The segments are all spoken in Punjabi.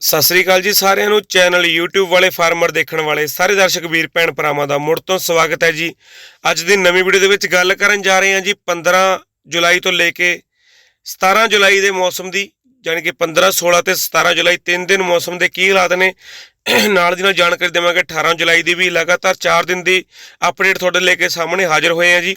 ਸਤਿ ਸ੍ਰੀ ਅਕਾਲ ਜੀ ਸਾਰਿਆਂ ਨੂੰ। ਚੈਨਲ YouTube ਵਾਲੇ ਫਾਰਮਰ ਦੇਖਣ ਵਾਲੇ ਸਾਰੇ ਦਰਸ਼ਕ ਵੀਰ, ਭੈਣ ਭਰਾਵਾਂ ਦਾ ਮੁੜ ਤੋਂ ਸਵਾਗਤ ਹੈ ਜੀ। ਅੱਜ ਦੀ ਨਵੀਂ ਵੀਡੀਓ ਦੇ ਵਿੱਚ ਗੱਲ ਕਰਨ ਜਾ ਰਹੇ ਹਾਂ ਜੀ 15 ਜੁਲਾਈ ਤੋਂ ਲੈ ਕੇ 17 ਜੁਲਾਈ ਦੇ ਮੌਸਮ ਦੀ ਯਾਨੀ ਕਿ 15 16 ਤੇ 17 ਜੁਲਾਈ ਤਿੰਨ ਦਿਨ ਮੌਸਮ ਦੇ ਕੀ ਹਾਲਾਤ ਨੇ, ਨਾਲ ਦੀ ਨਾਲ ਜਾਣਕਾਰੀ ਦੇਵਾਂਗੇ। 18 ਜੁਲਾਈ ਦੀ ਵੀ ਲਗਾਤਾਰ 4 ਦਿਨ ਦੀ ਅਪਡੇਟ ਤੁਹਾਡੇ ਲੈ ਕੇ ਸਾਹਮਣੇ ਹਾਜ਼ਰ ਹੋਏ ਹਾਂ ਜੀ।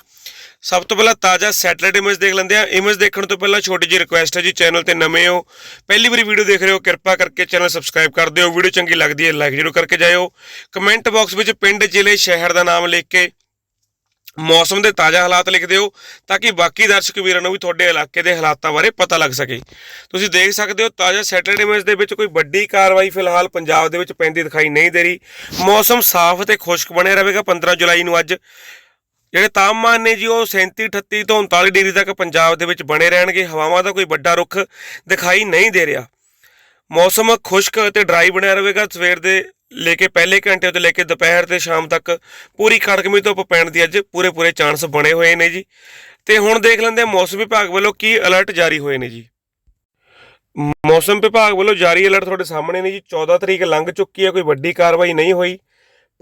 ਸਭ ਤੋਂ ਪਹਿਲਾਂ ਤਾਜ਼ਾ ਸੈਟਰਡੇ ਇਮੇਜ ਦੇਖ ਲੈਂਦੇ ਆ ਇਮੇਜ ਦੇਖਣ ਤੋਂ ਪਹਿਲਾਂ ਛੋਟੀ ਜਿਹੀ ਰਿਕੁਐਸਟ ਹੈ ਜੀ ਚੈਨਲ ਤੇ ਨਵੇਂ ਹੋ। ਪਹਿਲੀ ਵਾਰੀ ਵੀਡੀਓ ਦੇਖ ਰਹੇ ਹੋ, ਕਿਰਪਾ ਕਰਕੇ ਚੈਨਲ ਸਬਸਕ੍ਰਾਈਬ ਕਰ ਦਿਓ। ਵੀਡੀਓ ਚੰਗੀ ਲੱਗਦੀ ਹੈ ਲਾਈਕ ਜ਼ਰੂਰ ਕਰਕੇ ਜਾਇਓ। ਕਮੈਂਟ ਬਾਕਸ ਵਿੱਚ ਪਿੰਡ, ਜ਼ਿਲ੍ਹੇ, ਸ਼ਹਿਰ ਦਾ ਨਾਮ ਲਿਖ ਕੇ ਮੌਸਮ ਦੇ ਤਾਜ਼ਾ ਹਾਲਾਤ ਲਿਖ ਦਿਓ, ਤਾਂ ਕਿ ਬਾਕੀ ਦਰਸ਼ਕ ਵੀਰਾਂ ਨੂੰ ਵੀ ਤੁਹਾਡੇ ਇਲਾਕੇ ਦੇ ਹਾਲਾਤਾਂ ਬਾਰੇ ਪਤਾ ਲੱਗ ਸਕੇ। ਤੁਸੀਂ ਦੇਖ ਸਕਦੇ ਹੋ, ਤਾਜ਼ਾ ਸੈਟਰਡੇ ਇਮੇਜ ਦੇ ਵਿੱਚ ਕੋਈ ਵੱਡੀ ਕਾਰਵਾਈ ਫਿਲਹਾਲ ਪੰਜਾਬ ਦੇ ਵਿੱਚ ਪੈਂਦੀ ਦਿਖਾਈ ਨਹੀਂ ਦੇ ਰਹੀ। ਮੌਸਮ ਸਾਫ਼ ਤੇ ਖੁਸ਼ਕ ਬਣਿਆ ਰਹੇਗਾ 15 ਜੁਲਾਈ ਨੂੰ ਅੱਜ। ਜਿਹੜੇ ਤਾਪਮਾਨ ਨੇ ਜੀ, ਉਹ 37 38 ਤੋਂ 39 ਡਿਗਰੀ ਤੱਕ ਪੰਜਾਬ ਦੇ ਵਿੱਚ ਬਣੇ ਰਹਿਣਗੇ। ਹਵਾਵਾਂ ਦਾ ਕੋਈ ਵੱਡਾ ਰੁੱਖ ਦਿਖਾਈ ਨਹੀਂ ਦੇ ਰਿਹਾ। ਮੌਸਮ ਖੁਸ਼ਕ ਅਤੇ ਡਰਾਈ ਬਣਿਆ ਰਹੇਗਾ। ਸਵੇਰ ਦੇ ਲੈ ਕੇ ਪਹਿਲੇ ਘੰਟੇ ਤੋਂ ਲੈ ਕੇ ਦੁਪਹਿਰ ਤੇ ਸ਼ਾਮ ਤੱਕ ਪੂਰੀ ਕੜਕਮੀ ਧੁੱਪ ਪੈਣ ਦੀ ਅੱਜ ਪੂਰੇ ਪੂਰੇ ਚਾਂਸ ਬਣੇ ਹੋਏ ਨੇ ਜੀ। ਤੇ ਹੁਣ ਦੇਖ ਲੈਂਦੇ ਮੌਸਮ ਵਿਭਾਗ ਵੱਲੋਂ ਕੀ ਅਲਰਟ ਜਾਰੀ ਹੋਏ ਨੇ ਜੀ। ਮੌਸਮ ਵਿਭਾਗ ਵੱਲੋਂ ਜਾਰੀ ਅਲਰਟ ਤੁਹਾਡੇ ਸਾਹਮਣੇ ਨੇ ਜੀ। 14 ਤਰੀਕ ਲੰਘ ਚੁੱਕੀ ਹੈ, ਕੋਈ ਵੱਡੀ ਕਾਰਵਾਈ ਨਹੀਂ ਹੋਈ।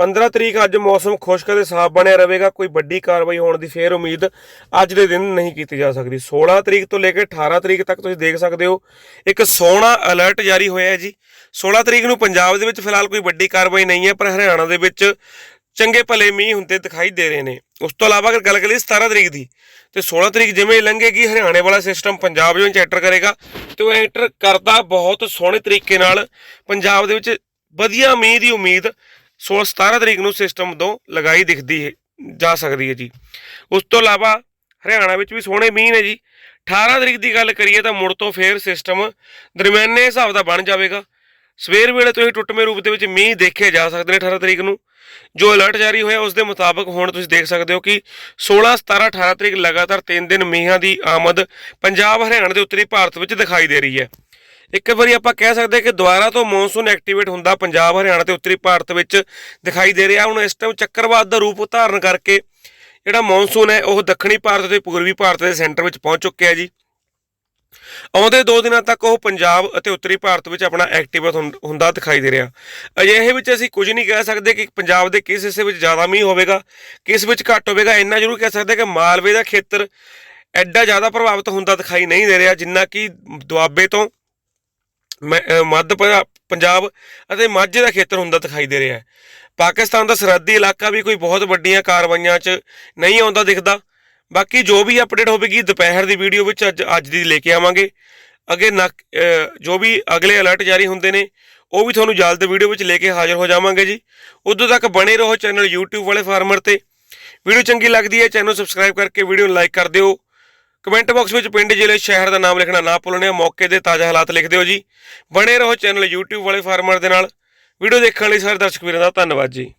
15 ਤਰੀਕ ਅੱਜ ਮੌਸਮ ਖੁਸ਼ਕ ਅਤੇ ਸਾਫ਼ ਬਣਿਆ ਰਹੇਗਾ। ਕੋਈ ਵੱਡੀ ਕਾਰਵਾਈ ਹੋਣ ਦੀ ਫੇਰ ਉਮੀਦ ਅੱਜ ਦੇ ਦਿਨ ਨਹੀਂ ਕੀਤੀ ਜਾ ਸਕਦੀ। 16 ਤਰੀਕ ਤੋਂ ਲੈ ਕੇ 18 ਤਰੀਕ ਤੱਕ ਤੁਸੀਂ ਦੇਖ ਸਕਦੇ ਹੋ, ਇੱਕ ਸੋਹਣਾ ਅਲਰਟ ਜਾਰੀ ਹੋਇਆ ਹੈ ਜੀ। 16 ਤਰੀਕ ਨੂੰ ਪੰਜਾਬ ਦੇ ਵਿੱਚ ਫਿਲਹਾਲ ਕੋਈ ਵੱਡੀ ਕਾਰਵਾਈ ਨਹੀਂ ਹੈ, ਪਰ ਹਰਿਆਣਾ ਦੇ ਵਿੱਚ ਚੰਗੇ ਭਲੇ ਮੀਂਹ ਹੁੰਦੇ ਦਿਖਾਈ ਦੇ ਰਹੇ ਨੇ। ਉਸ ਤੋਂ ਇਲਾਵਾ ਅਗਰ ਗੱਲ ਕਰੀਏ 17 ਤਰੀਕ ਦੀ, ਤੇ 16 ਤਰੀਕ ਜਿਵੇਂ ਲੰਘੇਗੀ, ਹਰਿਆਣੇ ਵਾਲਾ ਸਿਸਟਮ ਪੰਜਾਬ ਵਿੱਚ ਐਂਟਰ ਕਰੇਗਾ ਤੇ ਉਹ ਐਂਟਰ ਕਰਦਾ ਬਹੁਤ ਸੋਹਣੇ ਤਰੀਕੇ ਨਾਲ। ਪੰਜਾਬ ਦੇ ਵਿੱਚ ਵਧੀਆ ਮੀਂਹ ਦੀ ਉਮੀਦ 16 17 ਤਰੀਕ ਨੂੰ ਸਿਸਟਮ ਤੋਂ ਲਗਾਈ ਦਿਖਦੀ ਹੈ, ਜਾ ਸਕਦੀ ਹੈ ਜੀ। ਉਸ ਤੋਂ ਇਲਾਵਾ ਹਰਿਆਣਾ ਵਿੱਚ ਵੀ ਸੋਹਣੇ ਮੀਂਹ ਨੇ ਜੀ। 18 ਤਰੀਕ ਦੀ ਗੱਲ ਕਰੀਏ ਤਾਂ ਮੁੜ ਤੋਂ ਫੇਰ ਸਿਸਟਮ ਦਰਮਿਆਨੇ ਹਿਸਾਬ ਦਾ ਬਣ ਜਾਵੇਗਾ। ਸਵੇਰ ਵੇਲੇ ਤੋਂ ਹੀ ਟੁੱਟਵੇਂ ਰੂਪ ਦੇ ਵਿੱਚ ਮੀਂਹ ਦੇਖੇ ਜਾ ਸਕਦੇ ਨੇ 18 ਤਰੀਕ ਨੂੰ। ਜੋ ਅਲਰਟ ਜਾਰੀ ਹੋਇਆ, ਉਸ ਦੇ ਮੁਤਾਬਕ ਹੁਣ ਤੁਸੀਂ ਦੇਖ ਸਕਦੇ ਹੋ ਕਿ 16 17 18 ਤਰੀਕ ਲਗਾਤਾਰ 3 ਦਿਨ ਮੀਂਹਾਂ ਦੀ ਆਮਦ ਪੰਜਾਬ, ਹਰਿਆਣਾ ਦੇ ਉੱਤਰੀ ਭਾਰਤ ਵਿੱਚ ਦਿਖਾਈ ਦੇ ਰਹੀ ਹੈ। ਇੱਕ ਵਾਰੀ ਆਪਾਂ ਕਹਿ ਸਕਦੇ ਹਾਂ ਕਿ ਦੁਬਾਰਾ ਤੋਂ ਮੌਨਸੂਨ ਐਕਟੀਵੇਟ ਹੁੰਦਾ ਪੰਜਾਬ, ਹਰਿਆਣਾ ਤੇ ਉੱਤਰੀ ਭਾਰਤ ਵਿੱਚ ਦਿਖਾਈ ਦੇ ਰਿਹਾ। ਹੁਣ ਇਸ ਟਾਈਮ ਚੱਕਰਵਾਤ ਦਾ ਰੂਪ ਧਾਰਨ ਕਰਕੇ ਜਿਹੜਾ ਮੌਨਸੂਨ ਹੈ, ਉਹ ਦੱਖਣੀ ਭਾਰਤ ਤੇ ਪੂਰਬੀ ਭਾਰਤ ਦੇ ਸੈਂਟਰ ਵਿੱਚ ਪਹੁੰਚ ਚੁੱਕਿਆ ਜੀ। ਆਉਂਦੇ 2 ਦਿਨਾਂ ਤੱਕ ਉਹ ਪੰਜਾਬ ਅਤੇ ਉੱਤਰੀ ਭਾਰਤ ਵਿੱਚ ਆਪਣਾ ਐਕਟਿਵ ਹੁੰਦਾ ਦਿਖਾਈ ਦੇ ਰਿਹਾ। ਅਜਿਹੇ ਵਿੱਚ ਅਸੀਂ ਕੁਝ ਨਹੀਂ ਕਹਿ ਸਕਦੇ ਕਿ ਪੰਜਾਬ ਦੇ ਕਿਸ ਹਿੱਸੇ ਵਿੱਚ ਜ਼ਿਆਦਾ ਮੀਂਹ ਹੋਵੇਗਾ, ਕਿਸ ਵਿੱਚ ਘੱਟ ਹੋਵੇਗਾ। ਇੰਨਾ ਜ਼ਰੂਰ ਕਹਿ ਸਕਦੇ ਕਿ ਮਾਲਵੇ ਦਾ ਖੇਤਰ ਐਡਾ ਜ਼ਿਆਦਾ ਪ੍ਰਭਾਵਿਤ ਹੁੰਦਾ ਦਿਖਾਈ ਨਹੀਂ ਦੇ ਰਿਹਾ, ਜਿੰਨਾ ਕਿ ਦੁਆਬੇ ਤੋਂ ਮੱਧ ਪ- ਪੰਜਾਬ ਅਤੇ ਮਾਝੇ ਦਾ ਖੇਤਰ ਹੁੰਦਾ ਦਿਖਾਈ ਦੇ ਰਿਹਾ ਹੈ। ਪਾਕਿਸਤਾਨ ਦਾ ਸਰਹੱਦੀ ਇਲਾਕਾ ਵੀ ਕੋਈ ਬਹੁਤ ਵੱਡੀਆਂ ਕਾਰਵਾਈਆਂ 'ਚ ਨਹੀਂ ਆਉਂਦਾ ਦਿਖਦਾ। ਬਾਕੀ ਜੋ ਵੀ ਅਪਡੇਟ ਹੋਵੇਗੀ, ਦੁਪਹਿਰ ਦੀ ਵੀਡੀਓ ਵਿੱਚ ਅੱਜ ਅੱਜ ਦੀ ਲੈ ਕੇ ਆਵਾਂਗੇ। ਅੱਗੇ ਨਕ- ਜੋ ਵੀ ਅਗਲੇ ਅਲਰਟ ਜਾਰੀ ਹੁੰਦੇ ਨੇ, ਉਹ ਵੀ ਤੁਹਾਨੂੰ ਜਲਦ ਵੀਡੀਓ ਵਿੱਚ ਲੈ ਕੇ ਹਾਜ਼ਰ ਹੋ ਜਾਵਾਂਗੇ ਜੀ। ਉਦੋਂ ਤੱਕ ਬਣੇ ਰਹੋ ਚੈਨਲ YouTube ਵਾਲੇ ਫਾਰਮਰ ਤੇ। ਵੀਡੀਓ ਚੰਗੀ ਲੱਗਦੀ ਹੈ, ਚੈਨਲ ਸਬਸਕ੍ਰਾਈਬ ਕਰਕੇ ਵੀਡੀਓ ਨੂੰ ਲਾਈਕ ਕਰ ਦਿਓ। ਕਮੈਂਟ ਬਾਕਸ ਵਿੱਚ ਪਿੰਡ, ਜ਼ਿਲ੍ਹੇ, ਸ਼ਹਿਰ ਦਾ ਨਾਮ ਲਿਖਣਾ ਨਾ ਭੁੱਲਣਾ, ਮੌਕੇ ਦੇ ਤਾਜ਼ਾ ਹਾਲਾਤ ਲਿਖ ਦਿਓ ਜੀ। ਬਣੇ ਰਹੋ ਚੈਨਲ YouTube ਵਾਲੇ ਫਾਰਮਰ ਦੇ ਨਾਲ। ਵੀਡੀਓ ਦੇਖਣ ਲਈ ਸਾਰੇ ਦਰਸ਼ਕ ਵੀਰਾਂ ਦਾ ਧੰਨਵਾਦ ਜੀ।